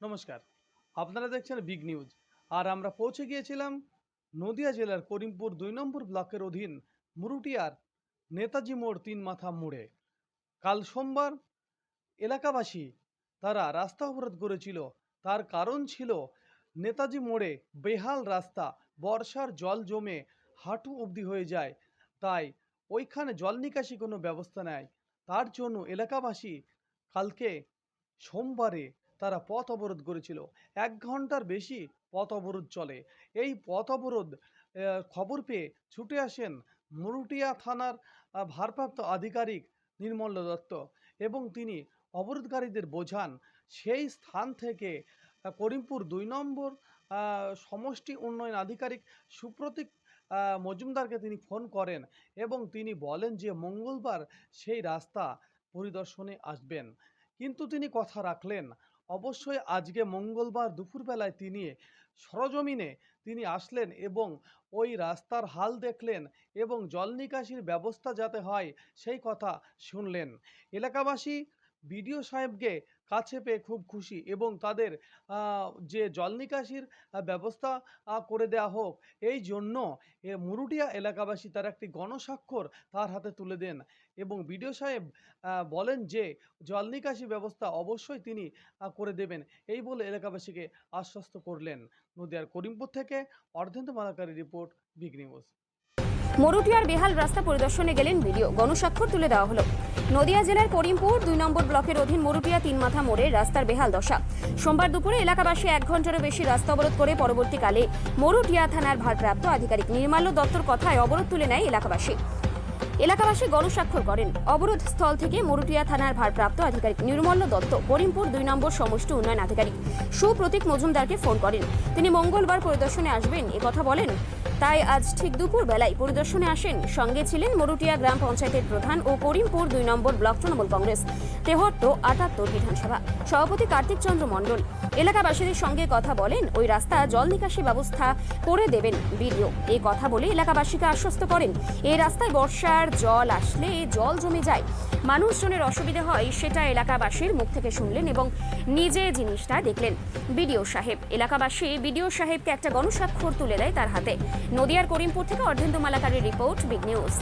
নমস্কার। আপনারা দেখছেন বিগ নিউজ আর আমরা পৌঁছে গিয়েছিলাম নদিয়া জেলার করিমপুর দুই নম্বর ব্লকের অধীন মুরুটিয়ার নেতাজি মোড় তিন মাথা মোড়ে। কাল সোমবার এলাকাবাসী তারা রাস্তা অবরোধ করেছিল। তার কারণ ছিল নেতাজি মোড়ে বেহাল রাস্তা, বর্ষার জল জমে হাঁটু অবধি হয়ে যায়। তাই ওইখানে জল নিকাশি কোনো ব্যবস্থা নেয় তার জন্য এলাকাবাসী কালকে সোমবারে তারা পথ অবরোধ করেছিল। এক ঘণ্টার বেশি পথ অবরোধ চলে। এই পথ অবরোধ খবর পেয়ে ছুটে আসেন মুরুটিয়া থানার ভারপ্রাপ্ত আধিকারিক নির্মল দত্ত এবং তিনি অবরোধকারীদের বোঝান, সেই স্থান থেকে করিমপুর দুই নম্বর সমষ্টি উন্নয়ন আধিকারিক সুপ্রতীক মজুমদারকে তিনি ফোন করেন এবং তিনি বলেন যে মঙ্গলবার সেই রাস্তা পরিদর্শনে আসবেন। কিন্তু তিনি কথা রাখলেন অবশ্যই আজকে মঙ্গলবার দুপুরবেলায় তিনি সরজমিনে তিনি আসলেন এবং ওই রাস্তার হাল দেখলেন এবং জল নিকাশির ব্যবস্থা যাতে হয় সেই কথা শুনলেন। এলাকাবাসী বিডিও সাহেবকে কাছে পেয়ে খুব খুশি এবং তাদের যে জল নিকাশির ব্যবস্থা করে দেওয়া হোক, এই জন্য মুরুটিয়া এলাকাবাসী তার একটি গণস্বাক্ষর তার হাতে তুলে দেন এবং বিডিও সাহেব বলেন যে জল নিকাশি ব্যবস্থা অবশ্যই তিনি করে দেবেন। এই বলে এলাকাবাসীকে আশ্বস্ত করলেন। নদিয়ার করিমপুর থেকে অর্ধেন্দ্র মালাকারী রিপোর্ট, বিগ নিউজ। মরুটিয়ার বেহাল রাস্তা পরিদর্শনে গেলেন ভিডিও গণস্বাক্ষর তুলে দেওয়া হলো। নদিয়া জেলার করিমপুর দুই নম্বর ব্লকের অধীন মরুটিয়া তিন মাথা মোড়ে রাস্তার বেহাল দশা। সোমবার দুপুরে এলাকাবাসী এক ঘন্টারও বেশি রাস্তা অবরোধ করে পরবর্তীকালে মরুটিয়া থানার ভারপ্রাপ্ত আধিকারিক নির্মাল্য দত্তর কথায় অবরোধ তুলে নেয় এলাকাবাসী। এলাকাবাসী গণস্বাক্ষর করেন। অবরোধ স্থল থেকে মরুটিয়া থানার ভারপ্রাপ্ত আধিকারিক নির্মল্য দত্ত, করিমপুর দুই নম্বর সমষ্টি উন্নয়ন আধিকারিক সুপ্রতীক মজুমদারকে ফোন করেন। তিনি মঙ্গলবার পরিদর্শনে আসবেন কথা বলেন, তাই আজ ঠিক দুপুর বেলায় পরিদর্শনে আসেন। সঙ্গে ছিলেন মরুটিয়া গ্রাম পঞ্চায়েতের প্রধান ও করিমপুর দুই নম্বর ব্লক তৃণমূল কংগ্রেস, তেহট্ট আটাত্তর বিধানসভা। সভাপতি কার্তিক চন্দ্র মণ্ডল, এলাকাবাসীদের সঙ্গে কথা বলেন, ওই রাস্তা জল নিকাশি ব্যবস্থা করে দেবেন বিডিও। এই কথা বলে এলাকাবাসীকে আশ্বস্ত করেন, এই রাস্তায় বর্ষার জল আসলে জল জমে যায়। মানুষজনের অসুবিধা হয় সেটা এলাকাবাসীর মুখ থেকে শুনলেন এবং নিজে জিনিসটা দেখলেন। বিডিও সাহেব, এলাকাবাসী বিডিও সাহেবকে একটা গণস্বাক্ষর তুলে দেয় তার হাতে। নদিয়ার করিমপুর থেকে অর্ধেন্দু মালাকারের রিপোর্ট, বিগ নিউজ।